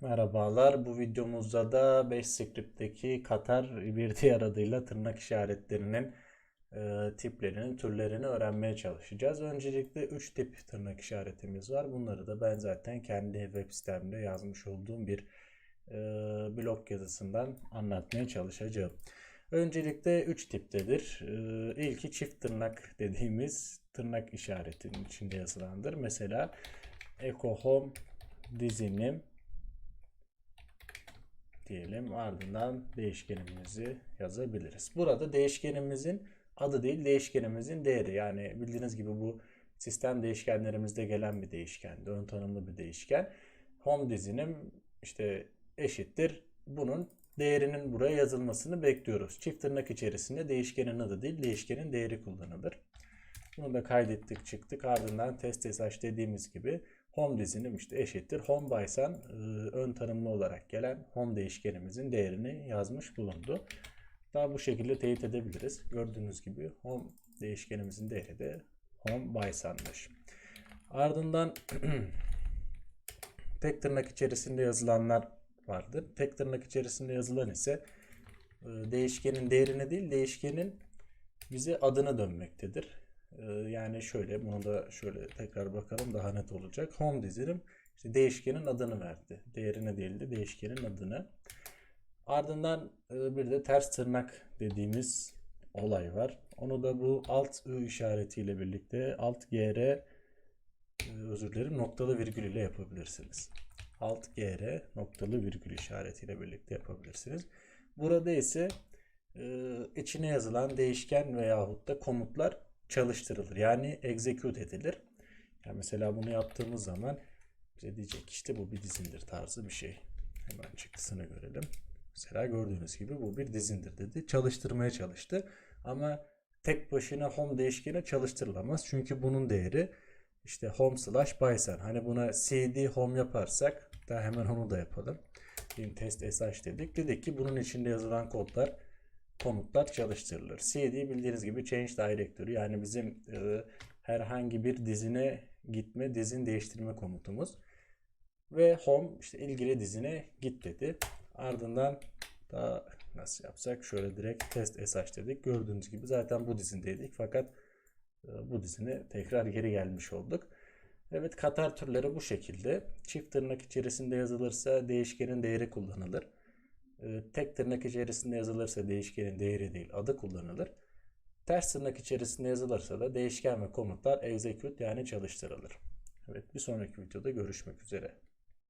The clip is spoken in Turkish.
Merhabalar. Bu videomuzda da 5 script'teki Katar bir diğer adıyla tırnak işaretlerinin e, tiplerini, türlerini öğrenmeye çalışacağız. Öncelikle 3 tip tırnak işaretimiz var. Bunları da ben zaten kendi web sitemde yazmış olduğum bir e, blog yazısından anlatmaya çalışacağım. Öncelikle 3 tiptedir. E, ilki çift tırnak dediğimiz tırnak işaretinin içinde yazılandır. Mesela Eco Home dizinim diyelim. Ardından değişkenimizi yazabiliriz. Burada değişkenimizin adı değil değişkenimizin değeri. Yani bildiğiniz gibi bu sistem değişkenlerimizde gelen bir değişken. Ön tanımlı bir değişken. Home dizinim işte eşittir. Bunun değerinin buraya yazılmasını bekliyoruz. Çift tırnak içerisinde değişkenin adı değil değişkenin değeri kullanılır. Bunu da kaydettik çıktık. Ardından test SH dediğimiz gibi home dizinim işte eşittir. Home bysan e, ön tanımlı olarak gelen home değişkenimizin değerini yazmış bulundu. Daha bu şekilde teyit edebiliriz. Gördüğünüz gibi home değişkenimizin değeri de home bysanmış. Ardından tek tırnak içerisinde yazılanlar vardır. Tek tırnak içerisinde yazılan ise e, değişkenin değerine değil değişkenin bize adına dönmektedir. E, Yani şöyle bunu da şöyle tekrar bakalım daha net olacak. Home dizilim işte değişkenin adını verdi. Değerine değil de değişkenin adını. Ardından e, bir de ters tırnak dediğimiz olay var. Onu da bu alt ı işaretiyle birlikte alt gr e, özür dilerim noktalı virgül ile yapabilirsiniz. Alt gr noktalı virgül işaretiyle birlikte yapabilirsiniz. Burada ise e, içine yazılan değişken veyahut da komutlar çalıştırılır. Yani execute edilir. Yani mesela bunu yaptığımız zaman bize diyecek işte bu bir dizindir tarzı bir şey. Hemen çıktısını görelim. Mesela gördüğünüz gibi bu bir dizindir dedi. Çalıştırmaya çalıştı. Ama tek başına home değişkeni çalıştırılamaz. Çünkü bunun değeri işte home slash bison. Hani buna cd home yaparsak da hemen onu da yapalım. Bir test sh dedik. Dedik ki bunun içinde yazılan kodlar komutlar çalıştırılır. cd bildiğiniz gibi change directory yani bizim e, herhangi bir dizine gitme, dizin değiştirme komutumuz. Ve home işte ilgili dizine git dedi. Ardından daha nasıl yapsak şöyle direkt test sh dedik. Gördüğünüz gibi zaten bu dizindeydik fakat e, bu dizine tekrar geri gelmiş olduk. Evet Katar türleri bu şekilde. Çift tırnak içerisinde yazılırsa değişkenin değeri kullanılır. E, Tek tırnak içerisinde yazılırsa değişkenin değeri değil adı kullanılır. Ters tırnak içerisinde yazılırsa da değişken ve komutlar execute yani çalıştırılır. Evet bir sonraki videoda görüşmek üzere.